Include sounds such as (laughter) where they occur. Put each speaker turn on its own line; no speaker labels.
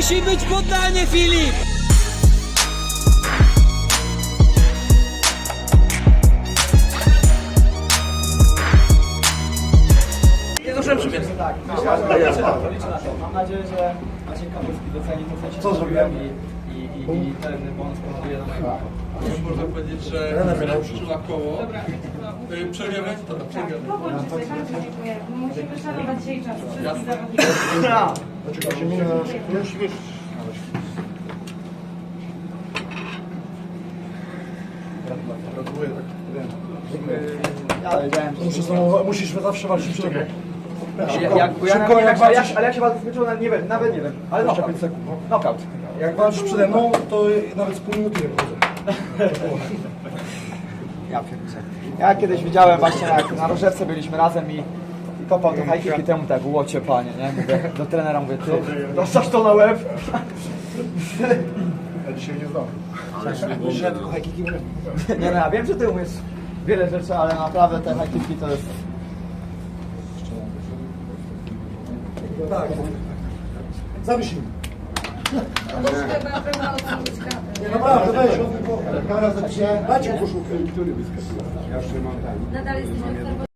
Musi być poddanie, Filip!
Nie zdążyłem przybiec.
Tak, liczę na to, liczę na to, na. Mam nadzieję, że Maciej Kałuski doceni to, co ci
Co
zrobiłem i, i, i, i ten bonus spowoduje na mojego.
Można powiedzieć, że przyla koło. Y, Przerwiemy? Dobra, przerwiemy.
Powolcie bardzo dziękuję. Musimy szanować dzisiaj czas wszystkich
Jasne.
zawodników. (laughs)
Poczekajcie, minę na szybkość. Gratuluję, tak. Muszę znowu, musisz zawsze walczyć przy tobie.
Ja, jak, ja
Szybko, jak walczysz-
jak, ale jak się skończyło, nawet nie wiem, nawet nie wiem. Ale
Jeszcze
knockout.
5 sekund. no.
Knockout.
Jak walczysz przede mną, to nawet z pół minuty nie wchodzę.
Ja pierniczę. Ja kiedyś widziałem właśnie jak na rożewce byliśmy razem i, i kopał te hajkiki temu tak łocie panie, nie? Mówię, do trenera mówię, ty, dostasz to na łeb?
Ja dzisiaj nie zdam. Dzisiaj tylko hajkiki mówię.
Nie no, ja wiem, że ty umiesz wiele rzeczy, ale naprawdę te hajkiki to jest...
Tak. Zamyślimy. Nie, naprawdę, weź, głowę. Kamera zacznie. Dajcie koszulkę.
Nadal w